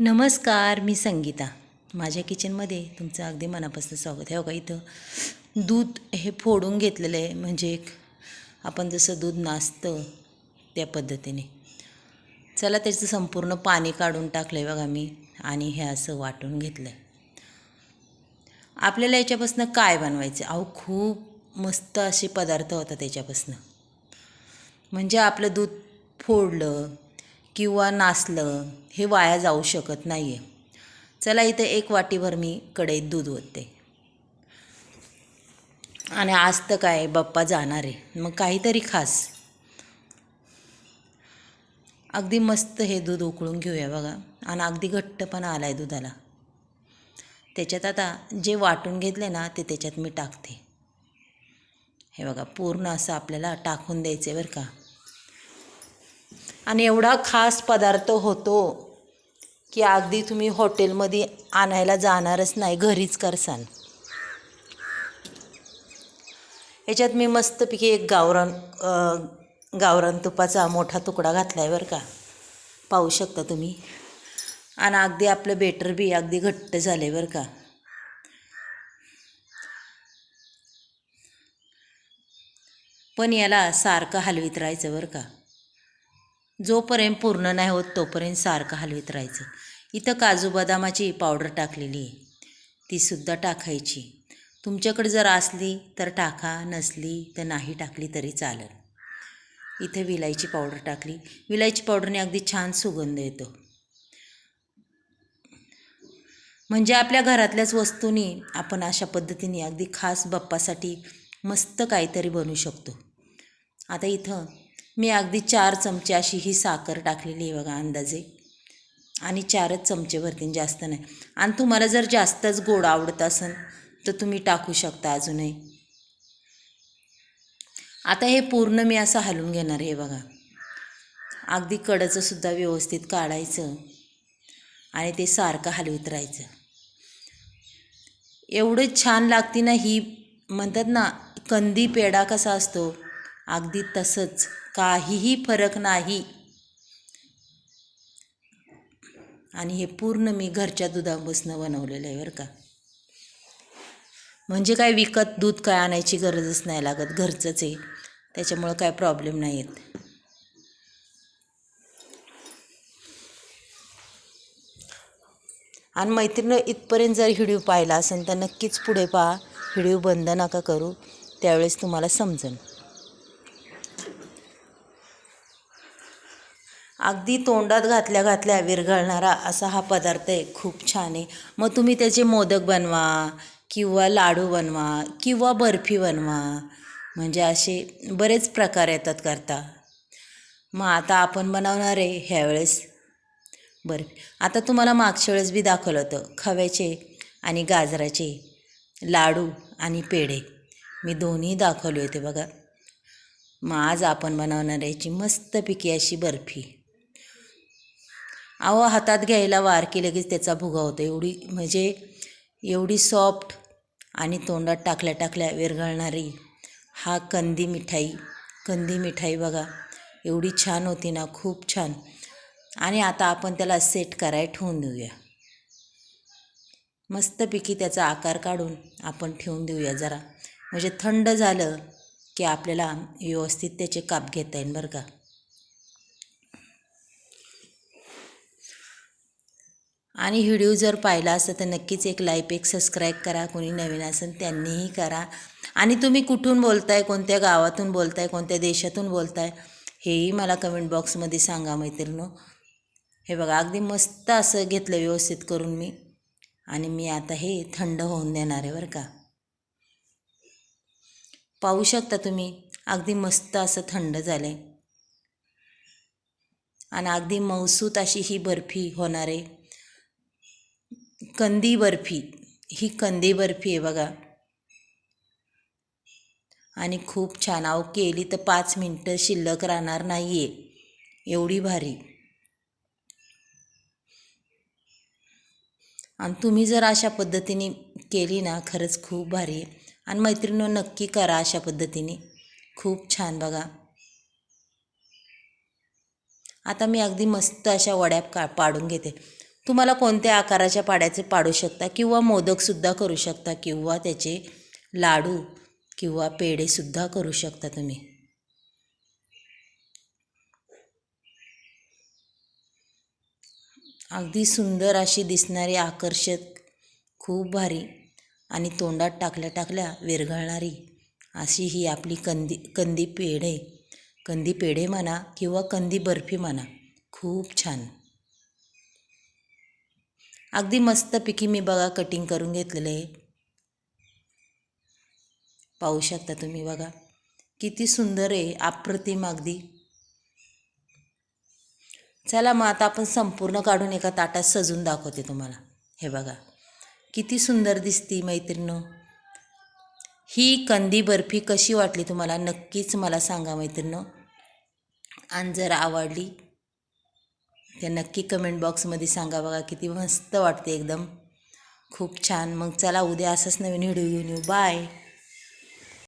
नमस्कार मी संगीता. माझ्या किचनमध्ये तुमचं अगदी मनापासून स्वागत आहे. हो का इथं? दूध हे फोडून घेतलेलं आहे. म्हणजे एक आपण जसं दूध नाचतं त्या पद्धतीने. चला त्याचं संपूर्ण पाणी काढून टाकलं आहे बघा मी आणि हे असं वाटून घेतलं आहे आपल्याला याच्यापासून काय बनवायचं? अहो खूप मस्त असे पदार्थ होतात त्याच्यापासून. म्हणजे आपलं दूध फोडलं किंवा नासलं हे वाया जाऊ शकत नाही आहे चला इथं एक वाटीभर मी कढईत दूध ओतते. आणि आज तर काय बाप्पा जाणार आहे. मग काहीतरी खास. अगदी मस्त हे दूध उकळून घेऊया बघा. आणि अगदी घट्टपणा आला आहे दुधाला. त्याच्यात आता जे वाटून घेतले ना ते त्याच्यात मी टाकते. हे बघा पूर्ण असं आपल्याला टाकून द्यायचं आहे बरं का. आणि एवढा खास पदार्थ होतो की अगदी तुम्ही हॉटेलमध्ये आणायला जाणारच नाही घरीच करसान. याच्यात मी मस्तपैकी एक गावरान गावरान तुपाचा मोठा तुकडा घातला आहे बरं का. पाहू शकता तुम्ही. आणि अगदी आपलं बेटर बी अगदी घट्ट झाले बरं का. पण याला सारखं हलवीत राहायचं बरं का. जोपर्यंत पूर्ण नाही होत तोपर्यंत सारखं हलवीत राहायचं. इथं काजू बदामाची पावडर टाकलेली आहे. तीसुद्धा टाकायची. तुमच्याकडे जर असली तर टाका नसली तर नाही टाकली तरी चालेल. इथे विलायची पावडर टाकली. विलायची पावडरने अगदी छान सुगंध येतो. म्हणजे आपल्या घरातल्याच वस्तूंनी आपण अशा पद्धतीने अगदी खास बाप्पासाठी मस्त काहीतरी बनवू शकतो. आता इथं मी अगदी चार चमचे अशी ही साखर टाकलेली आहे बघा अंदाजे. आणि चारच चमचे भरतीन जास्त नाही. आणि तुम्हाला जर जास्तच गोड आवडत असेल तर तुम्ही टाकू शकता अजूनही. आता हे पूर्ण मी असं हलवून घेणार आहे बघा. अगदी कडचं सुद्धा व्यवस्थित काढायचं आणि ते सारखं हलवीत राहायचं. एवढं छान लागते ना ही म्हणतात ना कंदी पेढा कसा असतो? अगदी तसंच. काहीही फरक नाही. आणि हे पूर्ण मी घरच्या दुधापासून बनवलेलं आहे बरं का. म्हणजे काय विकत दूध काय आणायची गरजच नाही लागत घरचंच आहे. त्याच्यामुळं काय प्रॉब्लेम नाही येत. आणि मैत्रिणी इथपर्यंत जर व्हिडिओ पाहिला असेल तर नक्कीच पुढे पहा. व्हिडिओ बंद नका करू. त्यावेळेस तुम्हाला समजेल अगदी तोंडात घातल्या घातल्या विरघळणारा असा हा पदार्थ आहे खूप छान आहे. मग तुम्ही त्याचे मोदक बनवा किंवा लाडू बनवा किंवा बर्फी बनवा. म्हणजे असे बरेच प्रकार येतात करता. मग आता आपण बनवणार आहे ह्यावेळेस बर्फी. आता तुम्हाला मागच्या वेळेस बी दाखवलं होतं खव्याचे आणि गाजराचे लाडू आणि पेढे. मी दोन्ही दाखवले होते बघा. मग आज आपण बनवणार याची मस्तपैकी अशी बर्फी. अहो हातात घ्यायला वार की लगेच त्याचा भुगा होतो. एवढी म्हणजे एवढी सॉफ्ट आणि तोंडात टाकल्या टाकल्या विरघळणारी हा कंदी मिठाई कंदी मिठाई बघा एवढी छान होती ना खूप छान. आणि आता आपण त्याला सेट कराय ठेवून देऊया. मस्तपैकी त्याचा आकार काढून आपण ठेवून देऊया जरा. म्हणजे थंड झालं की आपल्याला व्यवस्थित त्याचे काप घेता येईल बरं का. आणि व्हिडिओ जर पाहिला असेल तर नक्कीच एक लाईक एक सबस्क्राईब करा. कोणी नवीन असेल त्यांनीही करा. आणि तुम्ही कुठून बोलताय कोणत्या गावातून बोलताय कोणत्या देशातून बोलताय हेही मला कमेंट बॉक्समध्ये सांगा मैत्रिणो. हे बघा अगदी मस्त असं घेतलं व्यवस्थित करून मी. आणि मी आता हे थंड होऊन देणार आहे बरं का. पाहू शकता तुम्ही अगदी मस्त असं थंड झालं आहे आणि अगदी मौसूत अशी ही बर्फी होणार आहे. कंदी बर्फी ही कंदी बर्फी आहे बघा. आणि खूप छान अहो केली तर पाच मिनटं शिल्लक राहणार नाही आहे एवढी भारी. आणि तुम्ही जर अशा पद्धतीने केली ना खरंच खूप भारी आहे. आणि मैत्रिणी नक्की करा अशा पद्धतीने. खूप छान बघा. आता मी अगदी मस्त अशा वड्या का पाडून घेते. तुम्हाला कोणत्या आकाराच्या पाड्याचे पाडू शकता? किंवा मोदकसुद्धा करू शकता किंवा त्याचे लाडू किंवा पेढेसुद्धा करू शकता तुम्ही? अगदी सुंदर अशी दिसणारी आकर्षक खूप भारी आणि तोंडात टाकल्या टाकल्या विरघळणारी अशी ही आपली कंदी कंदी पेढे कंदी पेढे म्हणा किंवा कंदी बर्फी म्हणा. खूप छान. अगदी मस्तपैकी मी बघा कटिंग करून घेतलेलं. आहे पाहू शकता तुम्ही बघा. किती सुंदर आहे अप्रतिम अगदी. चला मग आता आपण संपूर्ण काढून एका ताटात सजून दाखवते तुम्हाला. हे बघा. किती सुंदर दिसती मैत्रिणं ही कंदी बर्फी कशी वाटली तुम्हाला? नक्कीच मला सांगा मैत्रिणं आणि जर आवडली ते नक्की कमेंट बॉक्समध्ये सांगा बघा किती मस्त वाटते एकदम. खूप छान. मग चला उद्या असंच नवीन व्हिडिओ घेऊन येऊ. बाय